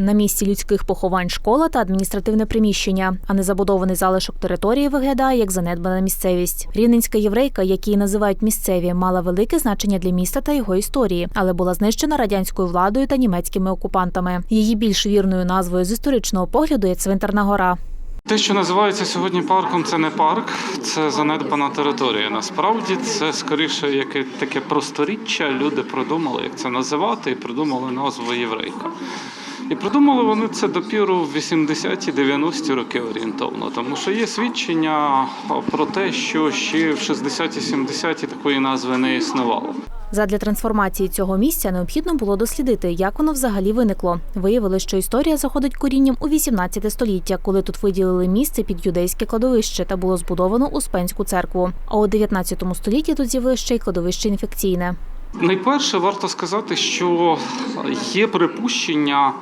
На місці людських поховань школа та адміністративне приміщення, а незабудований залишок території виглядає як занедбана місцевість. Рівненська єврейка, які називають місцеві, мала велике значення для міста та його історії, але була знищена радянською владою та німецькими окупантами. Її більш вірною назвою з історичного погляду є цвинтарна гора. Те, що називається сьогодні парком, це не парк, це занедбана територія. Насправді це скоріше яке таке просторіччя. Люди продумали, як це називати, і придумали назву єврейка. І придумали вони це допіру в 80-ті, 90-ті роки орієнтовно, тому що є свідчення про те, що ще в 60-ті, 70-ті такої назви не існувало. Задля трансформації цього місця необхідно було дослідити, як воно взагалі виникло. Виявилось, що історія заходить корінням у 18 століття, коли тут виділили місце під юдейське кладовище та було збудовано Успенську церкву. А у 19 столітті тут з'явилось ще й кладовище інфекційне. Найперше варто сказати, що є припущення,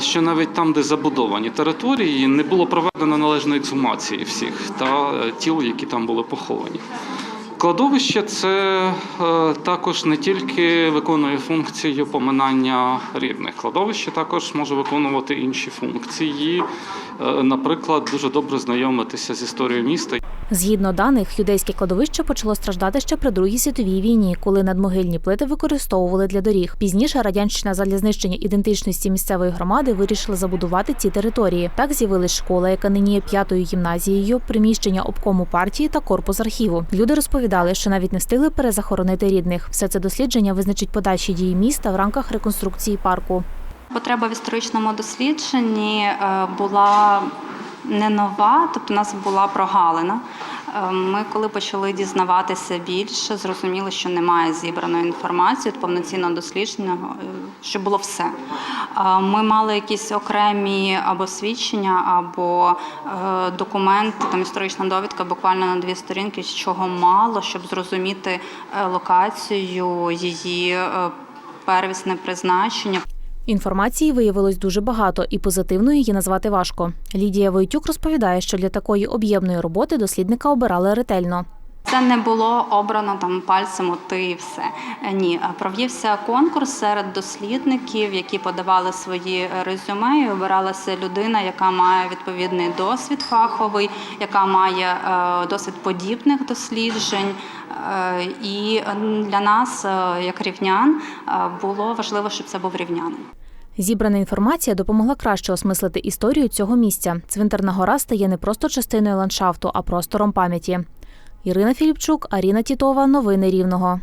що навіть там, де забудовані території, не було проведено належної ексгумації всіх та е, тіл, які там були поховані. Кладовище це е, також не тільки виконує функцію поминання рідних. Кладовище також може виконувати інші функції, Е, наприклад, дуже добре знайомитися з історією міста. Згідно даних, юдейське кладовище почало страждати ще при Другій світовій війні, коли надмогильні плити використовували для доріг. Пізніше радянщина задля знищення ідентичності місцевої громади вирішила забудувати ці території. Так з'явилась школа, яка нині є п'ятою гімназією, приміщення обкому партії та корпус архіву. Люди розповідали, що навіть не встигли перезахоронити рідних. Все це дослідження визначить подальші дії міста в рамках реконструкції парку. Потреба в історичному дослідженні е, була не нова, тобто у нас була прогалина. Е, Ми, коли почали дізнаватися більше, зрозуміли, що немає зібраної інформації от повноцінного дослідження, е, що було все. Е, Ми мали якісь окремі або свідчення, або документи, там історична довідка, буквально на дві сторінки, з чого мало, щоб зрозуміти локацію, її первісне призначення. Інформації виявилось дуже багато, і позитивною її назвати важко. Лідія Войтюк розповідає, що для такої об'ємної роботи дослідника обирали ретельно. Це не було обрано там пальцем ти і все. Е, Ні, Е, провівся конкурс серед дослідників, які подавали свої резюме. І обиралася людина, яка має відповідний досвід фаховий, яка має е, досвід подібних досліджень. І для нас, як рівнян, було важливо, щоб це був рівнянин. Зібрана інформація допомогла краще осмислити історію цього місця. Цвинтарна гора стає не просто частиною ландшафту, а простором пам'яті. Ірина Філіпчук, Аріна Тітова. Новини Рівного.